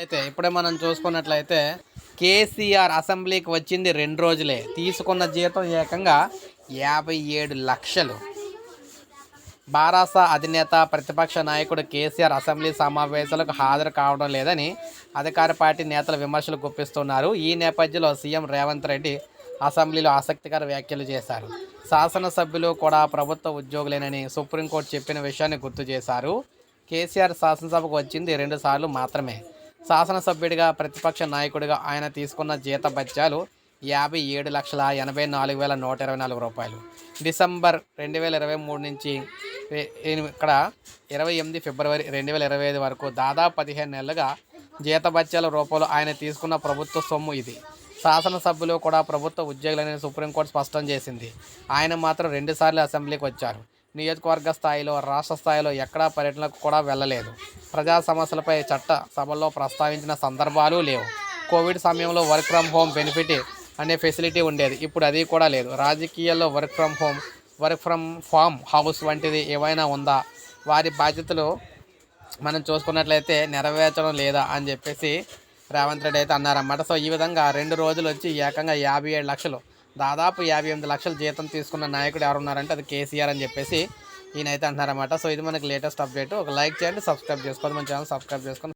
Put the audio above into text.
అయితే ఇప్పుడే మనం చూసుకున్నట్లయితే కేసీఆర్ అసెంబ్లీకి వచ్చింది రెండు రోజులే. తీసుకున్న జీతం ఏకంగా యాభై ఏడు లక్షలు. బారాస అధినేత ప్రతిపక్ష నాయకుడు కేసీఆర్ అసెంబ్లీ సమావేశాలకు హాజరు కావడం లేదని అధికార పార్టీ నేతలు విమర్శలు గుప్పిస్తున్నారు. ఈ నేపథ్యంలో సీఎం రేవంత్ రెడ్డి అసెంబ్లీలో ఆసక్తికర వ్యాఖ్యలు చేశారు. శాసనసభ్యులు కూడా ప్రభుత్వ ఉద్యోగులేనని సుప్రీంకోర్టు చెప్పిన విషయాన్ని గుర్తు చేశారు. కేసీఆర్ శాసనసభకు వచ్చింది రెండుసార్లు మాత్రమే. శాసనసభ్యుడిగా ప్రతిపక్ష నాయకుడిగా ఆయన తీసుకున్న జీత బత్యాలు యాభై ఏడు లక్షల ఎనభై నాలుగు వేల నూట ఇరవై నాలుగు రూపాయలు. డిసెంబర్ రెండు వేల ఇరవై మూడు నుంచి ఇక్కడ ఇరవై ఎనిమిది ఫిబ్రవరి రెండు వేల ఇరవై ఐదు వరకు దాదాపు పదిహేను నెలలుగా జీతభత్యాల రూపంలో ఆయన తీసుకున్న ప్రభుత్వ సొమ్ము ఇది. శాసనసభ్యులు కూడా ప్రభుత్వ ఉద్యోగులని సుప్రీంకోర్టు స్పష్టం చేసింది. ఆయన మాత్రం రెండుసార్లు అసెంబ్లీకి వచ్చారు. నియోజకవర్గ స్థాయిలో రాష్ట్ర స్థాయిలో ఎక్కడా పర్యటనకు కూడా వెళ్ళలేదు. ప్రజా సమస్యలపై చట్ట సభల్లో ప్రస్తావించిన సందర్భాలు లేవు. కోవిడ్ సమయంలో వర్క్ ఫ్రమ్ హోమ్ బెనిఫిట్ అనే ఫెసిలిటీ ఉండేది. ఇప్పుడు అది కూడా లేదు. రాజకీయాల్లో work from home work from farm house వంటిది ఏమైనా ఉందా? వారి బాధ్యతలు మనం చూసుకున్నట్లయితే నెరవేర్చడం లేదా అని చెప్పేసి రేవంత్ రెడ్డి అయితే అన్నారన్నమాట. సో ఈ విధంగా రెండు రోజులు వచ్చి ఏకంగా యాభై ఏడు లక్షలు దాదాపు యాభై ఎనిమిది లక్షల జీతం తీసుకున్న నాయకుడు ఎవరు ఉన్నారంటే అది కేసీఆర్ అని చెప్పేసి ఈయనైతే అంటున్నారన్నమాట. సో ఇది మనకి లేటెస్ట్ అప్డేట్. ఒక లైక్ చేయండి సబ్స్క్రైబ్ చేసుకోండి మన ఛానల్ సబ్స్క్రైబ్ చేసుకొని